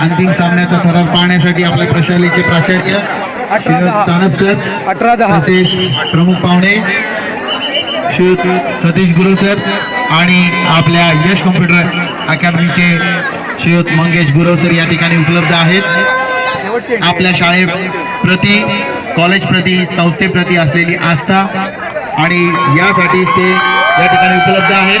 अंतिम सामन्याचा थरार पाहण्यासाठी आपल्या प्रशालेचे प्राचार्य. सानप सर अठरा दहा. तसेच प्रमुख पाहुणे श्रीयुत सतीश गुरु सर आणि आपल्या यश कॉम्प्युटर अकॅडमीचे श्रीयुत मंगेश गुरव सर या ठिकाणी उपलब्ध आहेत. आपल्या शाळेप्रती कॉलेज प्रती संस्थेप्रती असलेली आस्था आणि यासाठीच ते या ठिकाणी उपलब्ध आहेत.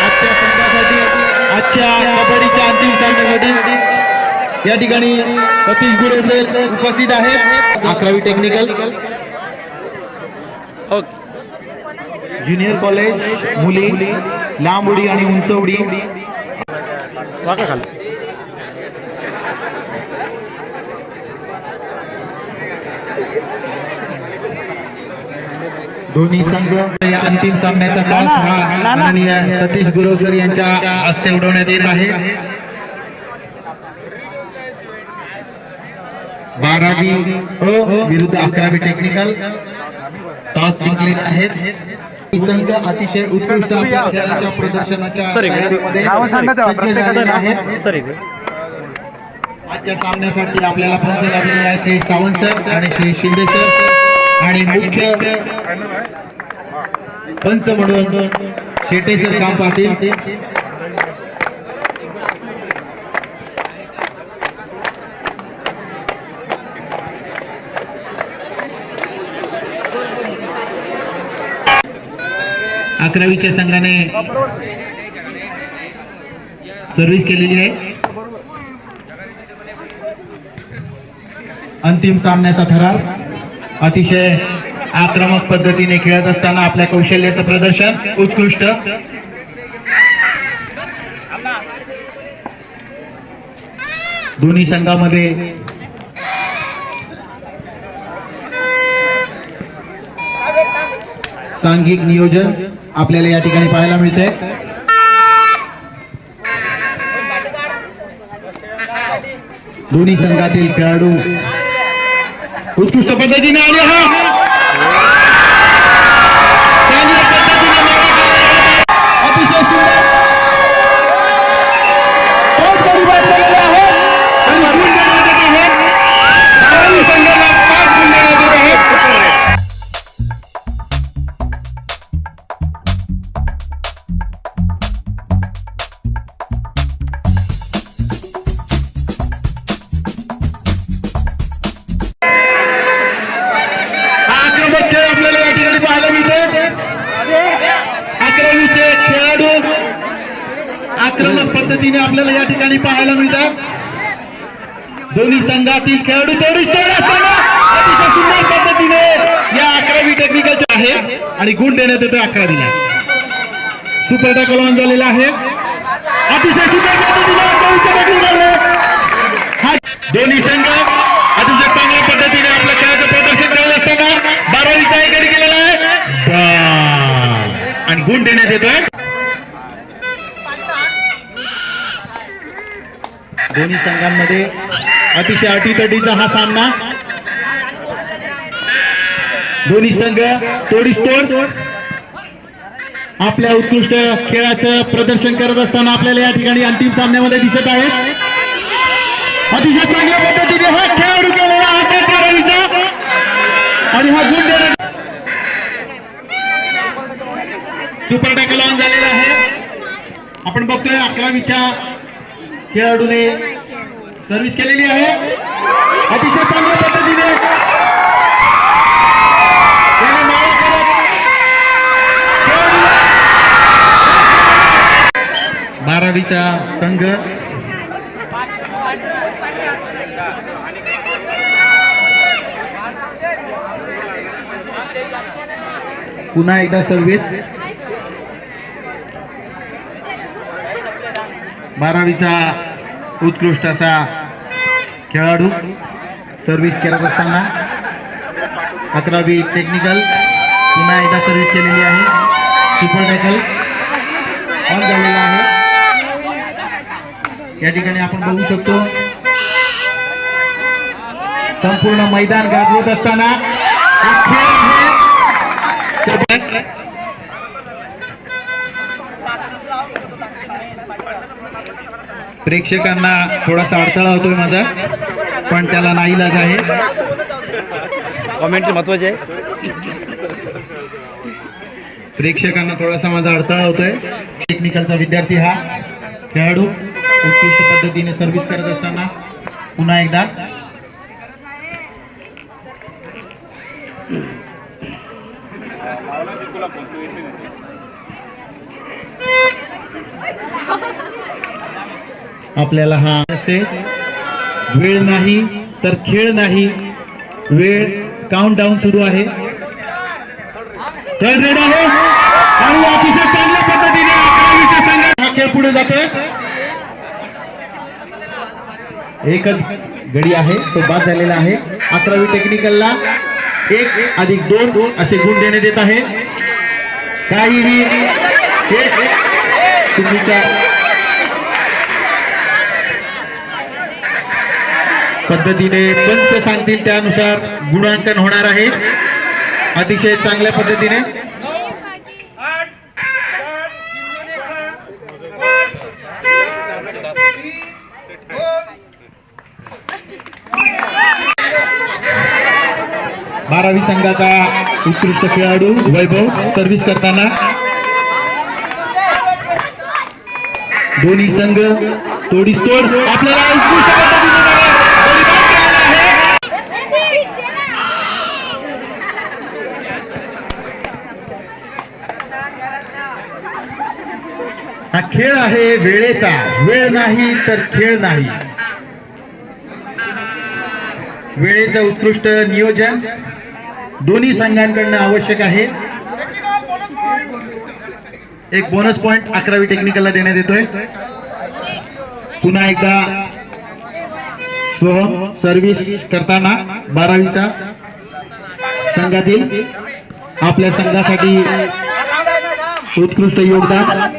आजच्या संघासाठी आजच्या कबड्डीच्या अंतिम सामन्यासाठी या ठिकाणी सतीश गुरे सर उपस्थित आहेत. अकरावी टेक्निकल ज्युनियर कॉलेज मुली लांब उडी आणि उंच उडी दोन्ही संघ या अंतिम सामन्याचा टॉस हा माननीय सतीश गुरवसर यांच्या हस्ते उडवण्यात येत आहे. बारावी अ विरुद्ध अकरावी टेक्निकल टॉस जिंकले आहेत. संघ अतिशय उत्कृष्ट खेळाच्या प्रदर्शनाच्या आजच्या सामन्यासाठी आपल्याला पंच लाभलेले आहेत श्री सावंत सर आणि श्री शिंदे सर. आणि मुख्य पंच म्हणून शेटे सर काम पाटील अकरावीच्या संघाने सर्व्हिस केलेली आहे. अंतिम सामन्याचा ठराव अतिशय आक्रमक पद्धतीने खेळत असताना आपल्या कौशल्याचं प्रदर्शन उत्कृष्ट. दोन्ही संघामध्ये सांघिक नियोजन. आपल्याला या ठिकाणी पाहायला मिळते दोन्ही संघातील खेळाडू उत्कृष्ट पद्धतीने आले हा आक्रमक पद्धतीने आपल्याला या ठिकाणी पाहायला मिळतात. दोन्ही संघातील खेळाडू तेवढीच अतिशय सुंदर पद्धतीने या अकरावी टेक्निकलचे आहे. आणि गुण देण्यात येतो अकरावीला. सुपर टॅकलॉन झालेला आहे. अतिशय सुंदर पद्धतीने हा दोन्ही संघ अतिशय चांगल्या पद्धतीने आपल्या खेळाचं प्रदर्शन करत असताना बारावीचा एकडे केलेला आहे. आणि गुण देण्यात येतोय. दोन्ही संघांमध्ये अतिशय अटीतटीचा हा सामना. दोन्ही संघ तोडीस तोड. आपल्या उत्कृष्ट खेळाचं प्रदर्शन करत असताना आपल्याला या ठिकाणी अंतिम सामन्यामध्ये दिसत आहे. अतिशय चांगल्या पद्धतीने हा खेळाडू केलेला आहे आणि हा गुण देण्यात सुपर टॅकल ऑन झालेला आहे. आपण बघतोय अकरावीच्या खेळाडूने सर्व्हिस केलेली आहे. अतिशय चांगल्या पद्धतीने. बारावीचा संघ. पुन्हा एकदा सर्व्हिस बारावीचा उत्कृष्ट असा खेळाडू सर्व्हिस करत असताना अकरावी टेक्निकल पुन्हा एकदा सर्व्हिस केलेली आहे. सुपर टॅकल ऑन झालेला आहे. या ठिकाणी आपण बघू शकतो. संपूर्ण मैदान गाजवत असताना प्रेक्षकांना थोडासा अडथळा होतोय माझा पण त्याला नाईलाज आहे. कॉमेंट महत्त्वाचे आहे. प्रेक्षकांना थोडासा माझा अडथळा होतोय. टेक्निकलचा विद्यार्थी हा खेळाडू उत्कृष्ट पद्धतीने सर्व्हिस करत असताना पुन्हा एकदा आपल्याला हा असते वेळ नाही तर खेळ नाही. वेळ काउंट डाऊन सुरू आहे. थर्ड रेड आहे. आणि अतिशय चांगल्या पद्धतीने अकरावीच्या संघात हा खेळ पुढे जातोय. एकच गडी आहे तो बाद झालेला आहे. अकरावी टेक्निकलला एक अधिक दोन असे गुण देण्यात येत आहे. काहीही एक चुकीच्या पद्धतीने पंच सांगतील त्यानुसार गुणांकन होणार आहे. अतिशय चांगल्या पद्धतीने. बारावी संघाचा उत्कृष्ट खेळाडू वैभव सर्व्हिस करताना. दोन्ही संघ तोडीस तोड. आपल्याला उत्कृष्ट पद्धतीने गोलंदाज मिळाला आहे. हा खेळ आहे वेळेचा. वेळ नाही तर खेळ नाही. वेळेचं उत्कृष्ट नियोजन दोन्ही संघांकडनं आवश्यक आहे. एक बोनस पॉइंट अकरावी टेक्निकलला देण्यात येतोय. पुन्हा एकदा स्व सर्व्हिस करताना बारावीचा संघातील आपल्या संघासाठी उत्कृष्ट योगदान.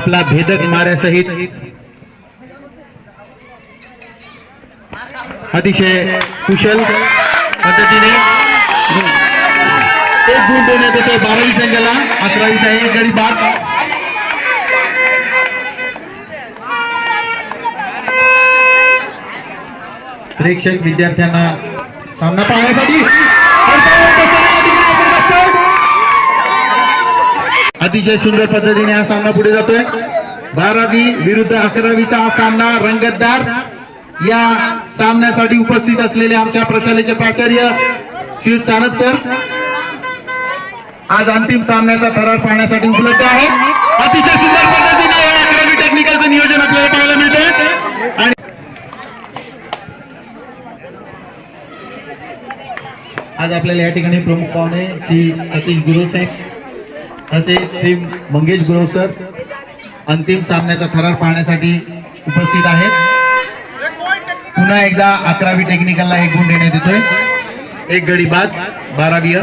आपला भेदक माऱ्यासहित. अतिशय कुशल पद्धतीने. एक गुण देण्यात येतो बारावी संघाला. अकरावी एक गडी बाद. प्रेक्षक विद्यार्थ्यांना सामना पाहण्यासाठी. अतिशय सुंदर पद्धतीने हा सामना पुढे जातोय. बारावी विरुद्ध अकरावीचा हा सामना रंगतदार. या सामन्यासाठी उपस्थित असलेले आमच्या प्रशालेचे प्राचार्य श्री चाणक सर. आज अंतिम सामन्याचा थरार पाहण्यासाठी उपलब्ध आहे. अतिशय सुंदर पद्धतीने अकरावी टेक्निकलचं नियोजन आपल्याला पाहायला मिळते आणि आज आपल्याला या ठिकाणी प्रमुख पाहुणे श्री सतीश गुरु साहेब. असे श्री मंगेश गुरव सर अंतिम सामन्याचा थरार पाहण्यासाठी उपस्थित आहेत. पुन्हा एकदा अकरावी टेक्निकलला एक गुण देण्यात येतोय. एक गडी बाद बारावी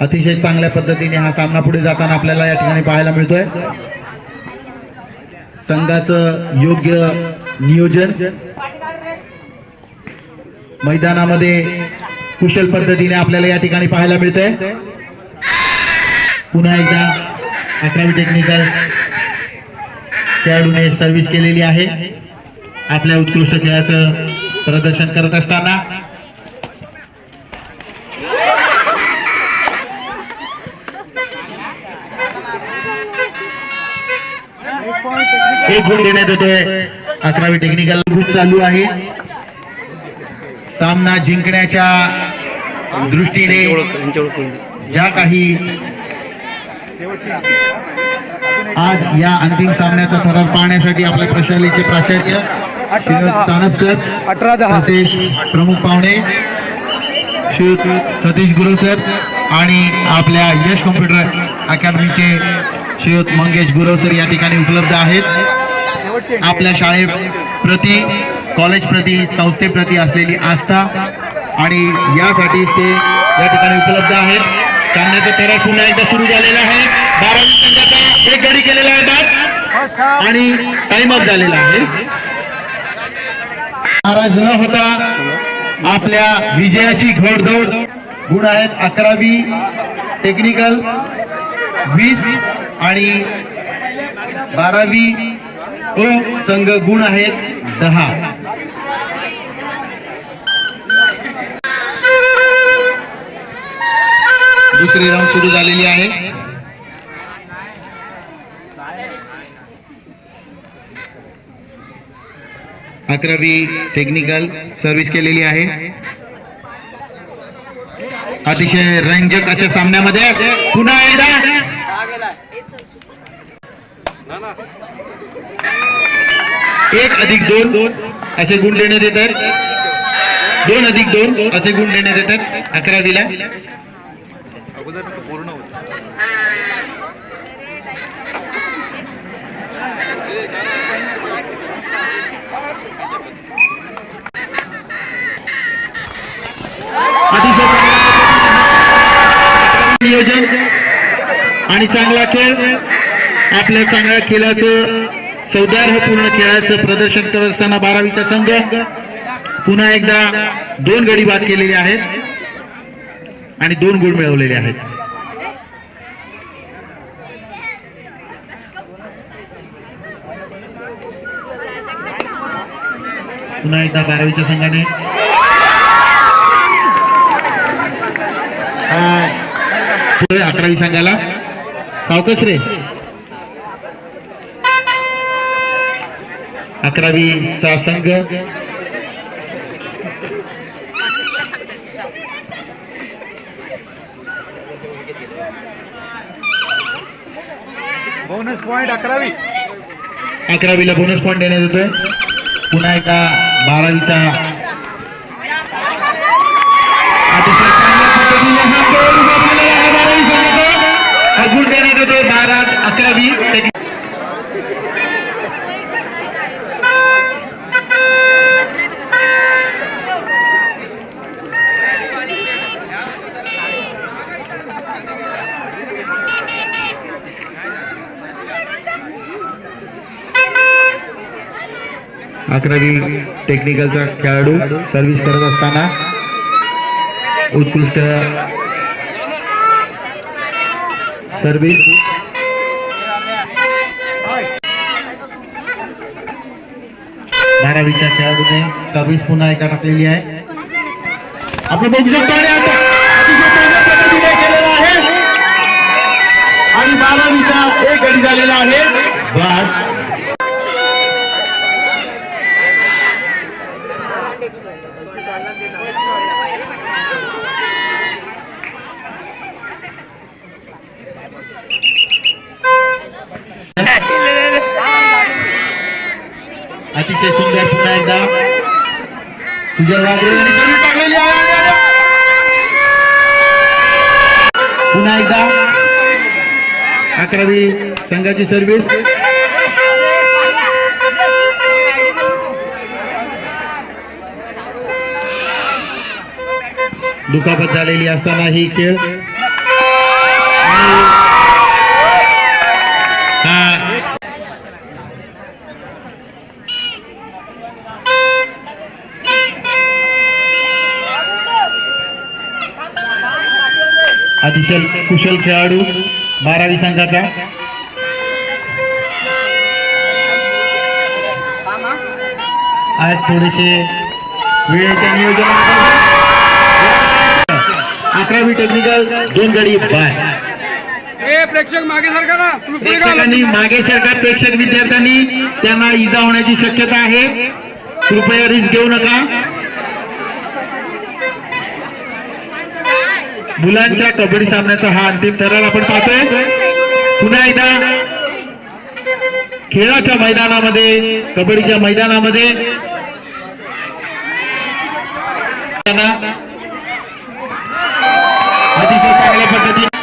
अतिशय चांगल्या पद्धतीने हा सामना पुढे जाताना आपल्याला या ठिकाणी पाहायला मिळतोय. संघाचं योग्य नियोजन. मैदानामध्ये कुशल पद्धतीने आपल्याला या ठिकाणी पाहायला मिळतंय. पुन्हा एकदा अकरावी टेक्निकल खेळाडूने सर्व्हिस केलेली आहे. आपल्या उत्कृष्ट खेळाचं प्रदर्शन करत असताना एक गुण देण्यात येतोय. अकरावी टेक्निकल ग्रुप चालू आहे. सामना जिंकण्याच्या दृष्टीने ज्या काही आज या अंतिम सामन्याचा थरार पाहण्यासाठी आपल्या प्रशालेचे प्राचार्य सानप सर अठरा दहा. तसेच प्रमुख पाहुणे श्रीयुत सतीश गुरु सर आणि आपल्या यश कॉम्प्युटर अकॅडमीचे श्रीयुत मंगेश गुरव सर या ठिकाणी उपलब्ध आहेत. आपल्या शाळेप्रती कॉलेज कॉलेजप्रती संस्थेप्रती असलेली आस्था आणि यासाठीच ते या ठिकाणी उपलब्ध आहेत. सामन्याचा थरार पुन्हा एकदा सुरू झालेला आहे. बारावी संघाचा एक गडी केलेला आहे बाद. आणि टाइम अप झालेला आहे. नाराज न होता आपल्या विजयाची घोडदौड. गुण आहेत अकरावी टेक्निकल वीस आणि बारावी. ओ संघ गुण आहेत दहा. दुसरी राऊंड सुरू झालेली आहे. अकरावी टेक्निकल सर्व्हिस केलेली आहे. अतिशय रंजक अशा सामन्यामध्ये पुन्हा एकदा. एक अधिक दोन दोन असे गुण देण्यात येतात. दोन अधिक दोन असे गुण देण्यात येतात अकरावीला अतिशय चांगला नियोजन आणि चांगला खेळ. आपल्या चांगल्या खेळाचं सौदार्यपूर्ण खेळाचं प्रदर्शन करत असताना बारावीचा संघ पुन्हा एकदा दोन गडी बाद केलेले आहेत आणि दोन गुण मिळवलेले आहेत. पुन्हा एकदा बारावीच्या संघाने. हा, अकरावी संघाला सावकाश रे. अकरावीचा संघ. बोनस पॉइंट अकरावी. अकरावीला बोनस पॉईंट देण्यात येतोय. पुन्हा एकदा बारावीचा अकरावी टेक्निकलचा खेळाडू सर्व्हिस करत असताना उत्कृष्ट सर्व्हिस बारावीच्या खेळाडूने सर्व्हिस पुन्हा एका टाकलेली आहे. आपण बघू शकतो आणि आणि बारावीचा एक गडी झालेला आहे. बाद अतिशय सुंदर पुन्हा एकदा तुझ्या वागरे पुन्हा एकदा. अकरावी संघाची सर्व्हिस दुखापत झालेली असताना ही खेळ अतिशय कुशल खेळाडू बारावी संघाचा. आज थोडेसे वेळेच्या नियोजनानुसार अकरावी टेक्निकल दोन गडी बाय. प्रेक्षक मागे का प्रेक्षकांनी मागे सरकार प्रेक्षक विद्यार्थ्यांनी त्यांना इजा होण्याची शक्यता आहे. कृपया रिस्क घेऊ नका. मुलांच्या कबड्डी सामन्याचा हा अंतिम ठराव आपण पाहतोय. पुन्हा एकदा खेळाच्या मैदानामध्ये कबड्डीच्या मैदानामध्ये. अतिशय चांगल्या पद्धतीने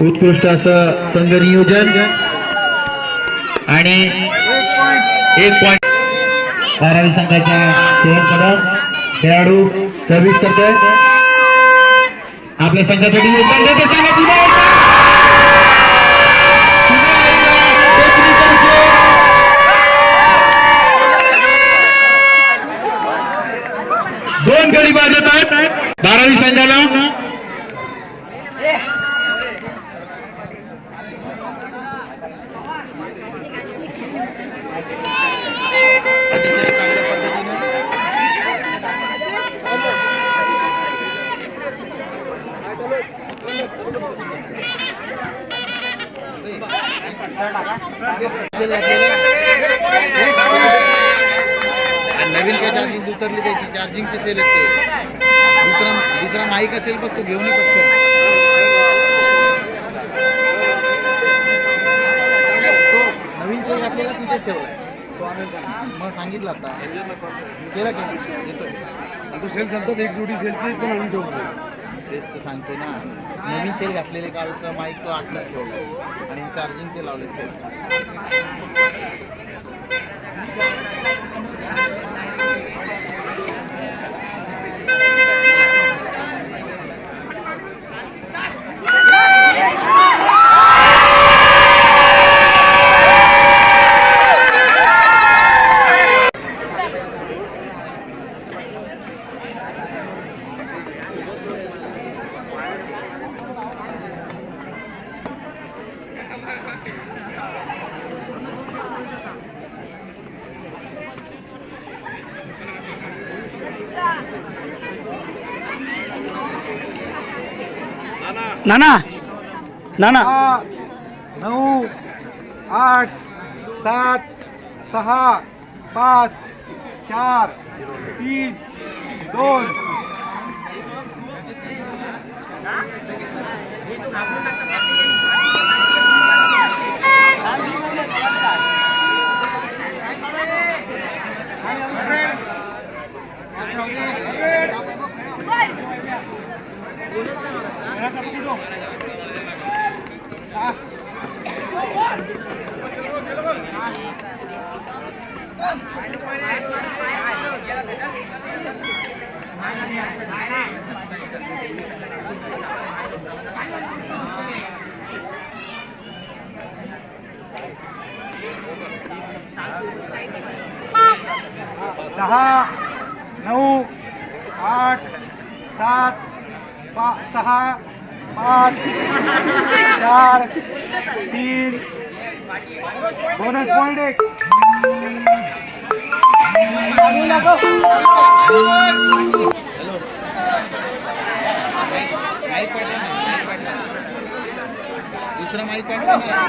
उत्कृष्ट असं संघ नियोजन. आणि एक पॉईंट बारावी संघाच्या खेळाडू सर्व्हिस करतोय. आपल्या संघासाठी योगदान देत असताना दोन गडी बाद आहेत बारावी संघाला नवीन काय चार्जिंग उतरली त्याची चार्जिंगची सेल येते. दुसरा दुसरा माईक असेल बघ तू घेऊन ये पटकन नवीन सेल घातलेला तिथेच ठेव. मग सांगितलं आता. केला की येतोय. तू सेल सांगतात एक जोडी सेलची पण आणून ठेवतो तेच तर सांगतो ना. नवीन सेल घातलेले कालचा माईक तो आतला ठेवला आणि चार्जिंग ते लावले सेल नाना नाना. नऊ आठ सात सहा पाच चार तीन दोन. दहा नऊ आठ सात पा सहा पाच चार तीन. बोनस पॉईंट एक पाठव ना, माईक पाठव. दुसरा माईक पाठव पाठीवर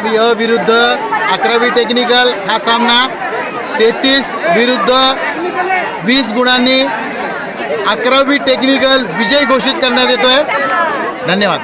अकरावी अ विरुद्ध अकरावी टेक्निकल हा सामना. तेहतीस विरुद्ध वीस गुणांनी अकरावी टेक्निकल विजय घोषित करण्यात येतोय. धन्यवाद.